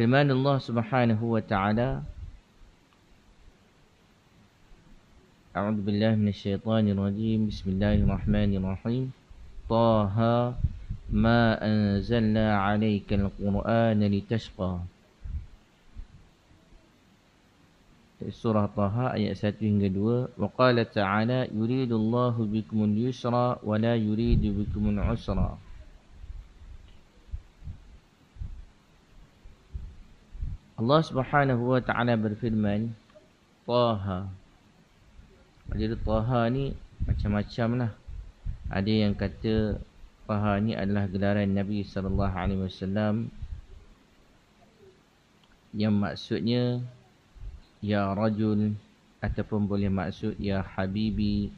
Firman Allah Subhanahu wa taala أعوذ بالله من الشيطان الرجيم بسم الله الرحمن الرحيم طه ما أنزلنا عليك القرآن لتشقى Surah Taha ayat 1 hingga 2 Wa qala ta'ala Yuridu Allahu bikumul yusra Wa la yuridu bikumul usra Allah subhanahu wa ta'ala berfirman Taha. Jadi Taha ni Macam-macam lah. Ada yang kata Taha ni adalah gelaran Nabi SAW Yang maksudnya Ya Rajul Ataupun boleh maksud Ya Habibi.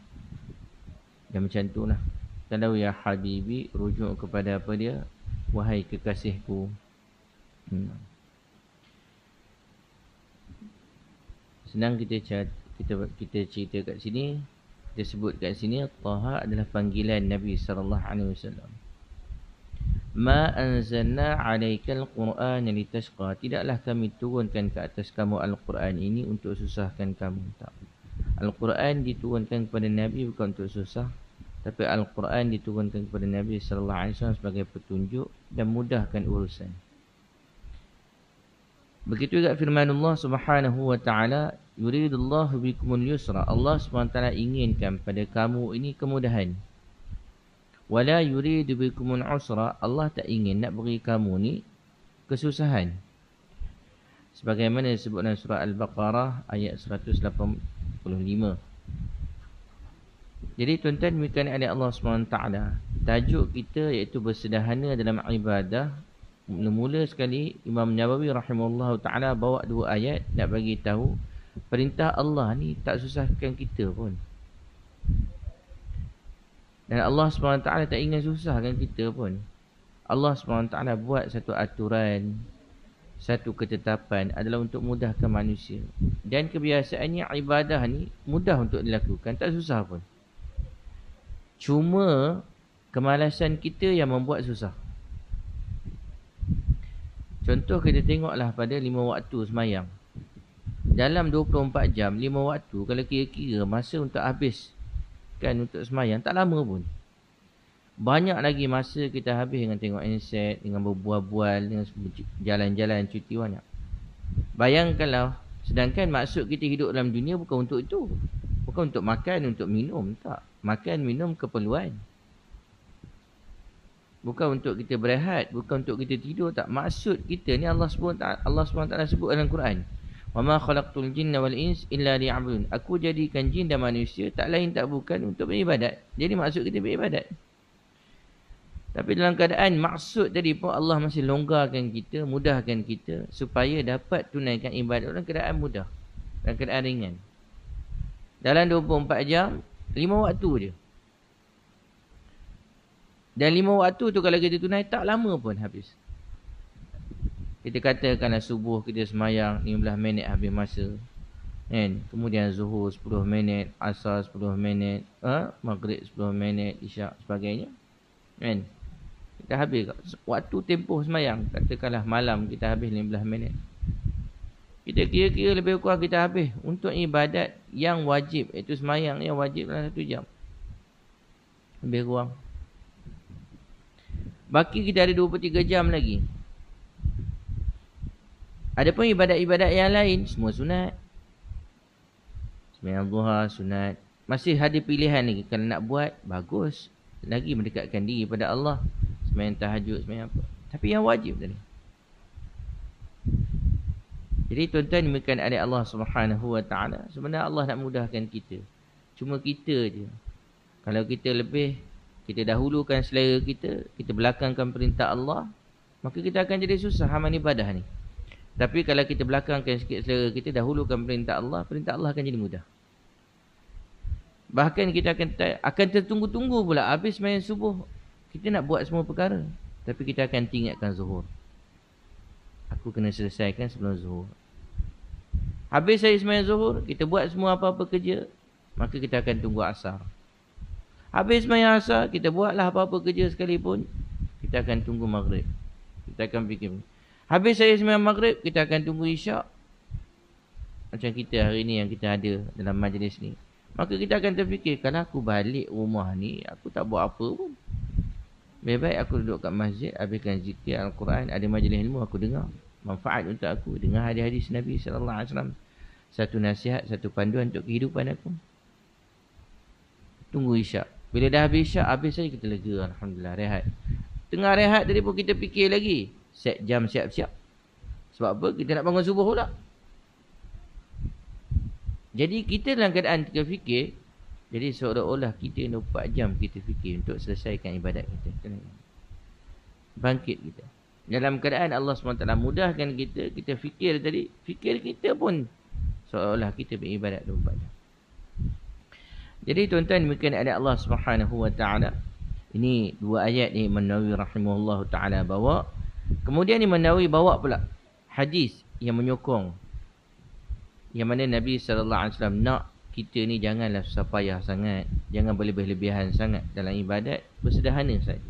Dan macam tu lah. Kalau Ya Habibi Rujuk kepada apa dia? Wahai kekasihku. Hmm. Senang kita kita kita cerita kat sini Kita sebut kat sini Taha adalah panggilan Nabi SAW Ma anzalna alaikal Qur'an litashqa. Tidaklah kami turunkan ke atas kamu Al-Quran ini untuk susahkan kamu. Tak. Al-Quran diturunkan kepada Nabi bukan untuk susah. Tapi Al-Quran diturunkan kepada Nabi sallallahu alaihi wasallam sebagai petunjuk dan mudahkan urusan. Begitu juga firman Allah Subhanahu wa taala, "Yuridullahu bikumul yusra." Allah taala inginkan pada kamu ini kemudahan. Wala yuridu bikumul usra. Allah tak ingin nak beri kamu ni kesusahan. Sebagaimana disebut dalam surah al-baqarah ayat 185 jadi tuan-tuan demikian oleh Allah SWT. Tajuk kita iaitu bersederhana dalam ibadah. Mula-mula sekali Imam Nawawi rahimahullah taala bawa dua ayat nak bagi tahu perintah Allah ni tak susahkan kita pun dan Allah SWT tak ingin susahkan kita pun. Allah SWT buat satu aturan, satu ketetapan adalah untuk mudahkan manusia. Dan kebiasaannya ibadah ni mudah untuk dilakukan, tak susah pun. Cuma kemalasan kita yang membuat susah. Contoh kita tengoklah pada lima waktu semayang. Dalam 24 jam, lima waktu, kalau kira-kira masa untuk habis kan untuk semayang tak lama pun. Banyak lagi masa kita habis dengan tengok handset dengan berbual-bual dengan jalan-jalan cuti banyak. Bayangkanlah sedangkan maksud kita hidup dalam dunia bukan untuk itu. Bukan untuk makan untuk minum tak. Makan minum keperluan. Bukan untuk kita berehat bukan untuk kita tidur tak. Maksud kita ni Allah sebut Allah SWT sebut dalam Quran Wama khalaqtul jinna wal ins illa liya'budun. Aku jadikan jin dan manusia tak lain tak bukan untuk beribadat. Jadi maksud kita beribadat. Tapi dalam keadaan maksud tadi pun Allah masih longgarkan kita, mudahkan kita supaya dapat tunaikan ibadat dalam keadaan mudah. Dalam keadaan ringan. Dalam 24 jam, 5 waktu je. Dan 5 waktu tu kalau kita tunai tak lama pun habis. Kita katakanlah subuh kita semayang 15 minit habis masa. Kan? Kemudian zuhur 10 minit, asar 10 minit, ha? maghrib 10 minit, isyak sebagainya. Kan? Kita habis waktu tempoh semayang. Katakanlah malam kita habis 15 minit. Kita kira-kira lebih kurang kita habis untuk ibadat yang wajib. Iaitu semayang yang wajib dalam satu jam. Lebih kurang. Baki kita ada 23 jam lagi. Adapun ibadat-ibadat yang lain semua sunat. Sembahyang duha sunat. Masih ada pilihan lagi kalau nak buat bagus lagi mendekatkan diri pada Allah. Sembahyang tahajud, sembahyang apa. Tapi yang wajib tadi. Jadi tuan-tuan demikian ada Allah Subhanahu wa taala. Sebenarnya Allah nak mudahkan kita. Cuma kita je. Kalau kita lebih kita dahulukan selera kita, kita belakangkan perintah Allah, maka kita akan jadi susah amal ibadah ni. Tapi kalau kita belakangkan sikit selera kita, dahulukan perintah Allah, perintah Allah akan jadi mudah. Bahkan kita akan akan tertunggu-tunggu pula habis main subuh. Kita nak buat semua perkara. Tapi kita akan tinggalkan zuhur. Aku kena selesaikan sebelum zuhur. Habis saya semayang zuhur, kita buat semua apa-apa kerja. Maka kita akan tunggu asar. Habis semayang asar, kita buatlah apa-apa kerja sekalipun. Kita akan tunggu maghrib. Kita akan fikir. Habis saya sembahyang maghrib, kita akan tunggu isyak. Macam kita hari ni yang kita ada dalam majlis ni. Maka kita akan terfikir, kalau aku balik rumah ni, aku tak buat apa pun. Lebih baik aku duduk kat masjid, habiskan zikir Al-Quran, ada majlis ilmu, aku dengar. Manfaat untuk aku, dengar hadis-hadis Nabi SAW. Satu nasihat, satu panduan untuk kehidupan aku. Tunggu isyak. Bila dah habis isyak, habis saja kita lega. Alhamdulillah, rehat. Tengah rehat tadi pun kita fikir lagi. Set jam siap-siap. Sebab apa? Kita nak bangun subuh pula. Jadi kita dalam keadaan kita fikir Jadi seolah-olah kita 24 jam kita fikir Untuk selesaikan ibadat kita Bangkit kita Dalam keadaan Allah SWT mudahkan kita Kita fikir tadi Fikir kita pun Seolah-olah kita beribadat 24 jam Jadi tuan-tuan mungkin ada Allah SWT Ini dua ayat ni Menawi rahimahullah ta'ala bawa Kemudian ni Menawi bawa pula Hadis yang menyokong yang mana Nabi SAW nak kita ni janganlah susah payah sangat. Jangan berlebih-lebihan sangat dalam ibadat. Bersederhana saja.